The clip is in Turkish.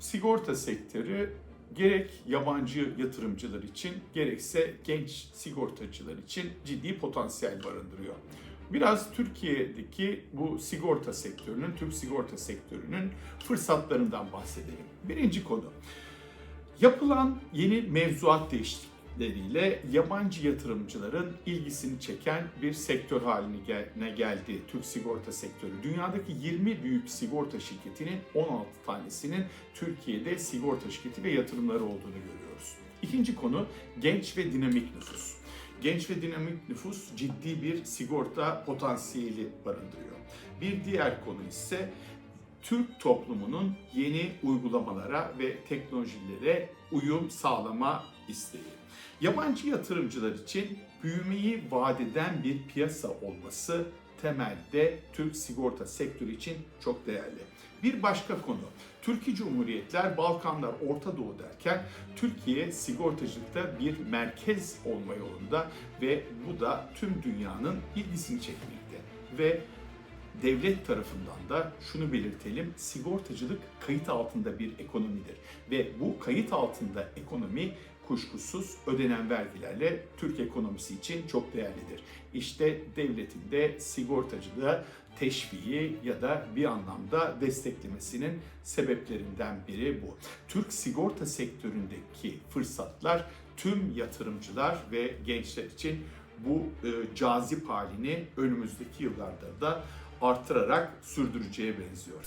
sigorta sektörü gerek yabancı yatırımcılar için gerekse genç sigortacılar için ciddi potansiyel barındırıyor. Biraz Türkiye'deki bu sigorta sektörünün, Türk sigorta sektörünün fırsatlarından bahsedelim. Birinci konu, yapılan yeni mevzuat değişiklikleriyle yabancı yatırımcıların ilgisini çeken bir sektör haline gel- geldi Türk sigorta sektörü. Dünyadaki 20 büyük sigorta şirketinin 16 tanesinin Türkiye'de sigorta şirketi ve yatırımları olduğunu görüyoruz. İkinci konu genç ve dinamik nüfus. Genç ve dinamik nüfus ciddi bir sigorta potansiyeli barındırıyor. Bir diğer konu ise Türk toplumunun yeni uygulamalara ve teknolojilere uyum sağlama isteği. Yabancı yatırımcılar için büyümeyi vaat eden bir piyasa olması temelde Türk sigorta sektörü için çok değerli. Bir başka konu, Türkiye Cumhuriyetler, Balkanlar, Orta Doğu derken Türkiye sigortacılıkta bir merkez olma yolunda ve bu da tüm dünyanın ilgisini çekmekte. Ve devlet tarafından da şunu belirtelim, sigortacılık kayıt altında bir ekonomidir. Ve bu kayıt altında ekonomi kuşkusuz ödenen vergilerle Türk ekonomisi için çok değerlidir. İşte devletin de sigortacılığa teşviği ya da bir anlamda desteklemesinin sebeplerinden biri bu. Türk sigorta sektöründeki fırsatlar tüm yatırımcılar ve gençler için bu e, cazip halini önümüzdeki yıllarda da artırarak sürdüreceğe benziyor.